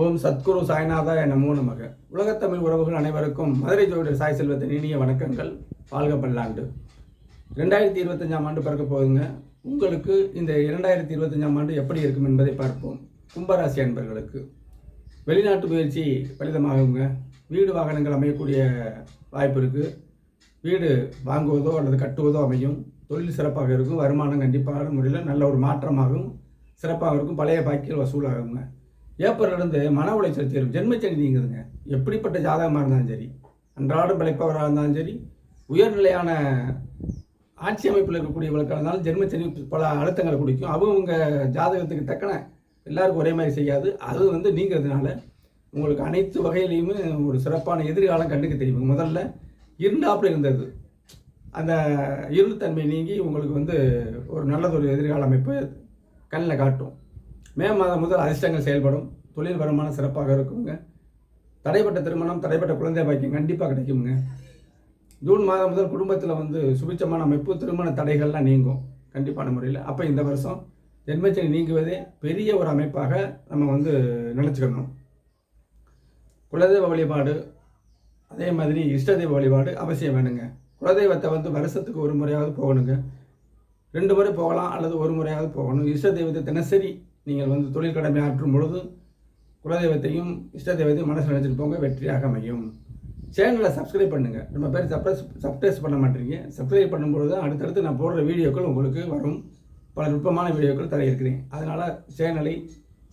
ஓம் சத்குரு சாய்நாதா நமோ நமக. உலகத்தமிழ் உறவுகள் அனைவருக்கும் மதுரை ஜோதிடர் சாய் செல்வத்தின் இனிய வணக்கங்கள். வாழ்க பல்லாண்டு. ரெண்டாயிரத்தி இருபத்தஞ்சாம் ஆண்டு பிறக்க போகுதுங்க. உங்களுக்கு இந்த இரண்டாயிரத்தி இருபத்தஞ்சாம் ஆண்டு எப்படி இருக்கும் என்பதை பார்ப்போம். கும்பராசி அன்பர்களுக்கு. வெளிநாட்டு முயற்சி பலிதமாகுங்க. வீடு வாகனங்கள் அமையக்கூடிய வாய்ப்பு இருக்குது வீடு வாங்குவதோ அல்லது கட்டுவதோ அமையும். தொழில் சிறப்பாக இருக்கும். வருமானம் கண்டிப்பான முறையில் நல்ல ஒரு மாற்றமாகும். சிறப்பாக இருக்கும். பழைய பாக்கியில் வசூலாகுங்க. ஏப்ரலிருந்து மன உளைச்சல் தீரும். ஜென்மச்சனி நீங்குதுங்க. எப்படிப்பட்ட ஜாதகமாக இருந்தாலும் சரி அன்றாடம் பிழைப்பவராக இருந்தாலும் சரி உயர்நிலையான ஆட்சி அமைப்பில் இருக்கக்கூடியவர்களுக்காக இருந்தாலும் ஜென்மச்சனி பல அழுத்தங்களை குடிக்கும். அவங்க ஜாதகத்துக்கு தக்கன எல்லாருக்கும் ஒரே மாதிரி செய்யாது. அது வந்து நீங்கிறதுனால உங்களுக்கு அனைத்து வகையிலையுமே ஒரு சிறப்பான எதிர்காலம் கண்டுக்க தெரியும். முதல்ல இருண்டாப்புல இருந்தது. அந்த இருள்தன்மை நீங்கி உங்களுக்கு வந்து ஒரு நல்லதொரு எதிர்கால அமைப்பு கண்ணில் காட்டும். மே மாதம் முதல் அதிர்ஷ்டங்கள் செயல்படும். தொழில் வருமானம் சிறப்பாக இருக்குங்க. தடைப்பட்ட திருமணம் தடைப்பட்ட குழந்தை பாக்கியம் கண்டிப்பாக கிடைக்குங்க. ஜூன் மாதம் முதல் குடும்பத்தில் வந்து சுபிச்சமான அமைப்பு திருமண தடைகள்லாம் நீங்கும். கண்டிப்பான முறையில். அப்போ இந்த வருஷம் ஜென்மச்சனி நீங்குவதே பெரிய ஒரு அமைப்பாக நம்ம வந்து நினச்சிக்கணும். குலதெய்வ வழிபாடு அதே மாதிரி இஷ்ட தெய்வ வழிபாடு அவசியம் வேணுங்க. குலதெய்வத்தை வந்து வருஷத்துக்கு ஒரு முறையாவது போகணுங்க. ரெண்டு முறை போகலாம் அல்லது ஒரு முறையாவது போகணும். இஷ்ட தெய்வத்தை தினசரி நீங்கள் வந்து தொழில் கடமை ஆற்றும் பொழுது குலதெய்வத்தையும் இஷ்ட தெய்வத்தையும் மனசில் நினச்சிட்டு போங்க வெற்றியாக அமையும். சேனலை சப்ஸ்கிரைப் பண்ணுங்கள் நம்ம பேர் சப்ரஸ் சப்ஸ்கிரைப் பண்ண மாட்டீங்க. சப்ஸ்கிரைப் பண்ணும்பொழுது தான் அடுத்தடுத்து நான் போடுற வீடியோக்கள் உங்களுக்கு வரும். பல நுட்பமான வீடியோக்கள் தர இருக்கிறேன். அதனால் சேனலை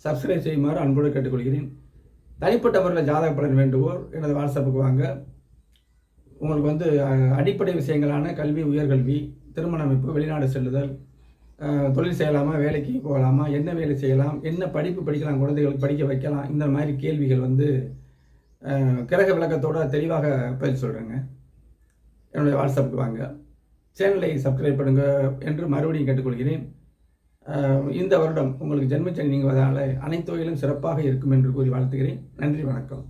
சப்ஸ்கிரைப் செய்யுமாறு அன்போடு கேட்டுக்கொள்கிறேன். தனிப்பட்ட முறையில் ஜாதக பலன் வேண்டுவோர் எனது வாட்ஸ்அப்புக்கு வாங்க. உங்களுக்கு வந்து அடிப்படை விஷயங்களான கல்வி உயர்கல்வி திருமண அமைப்பு வெளிநாடு செல்லுதல் தொழில் செய்யலாமா வேலைக்கு போகலாமா என்ன வேலை செய்யலாம் என்ன படிப்பு படிக்கலாம் குழந்தைகளுக்கு படிக்க வைக்கலாம் இந்த மாதிரி கேள்விகள் வந்து கிரக விளக்கத்தோட தெளிவாக பதில் சொல்கிறேங்க என்னுடைய வாட்ஸ்அப்புக்கு வாங்க. சேனலை சப்ஸ்கிரைப் பண்ணுங்க என்று மறுபடியும் கேட்டுக்கொள்கிறேன். இந்த வருடம் உங்களுக்கு ஜென்மச்சனி நீங்குவதால் அனைத்து வகையிலும் சிறப்பாக இருக்கும் என்று கூறி வாழ்த்துகிறேன். நன்றி வணக்கம்.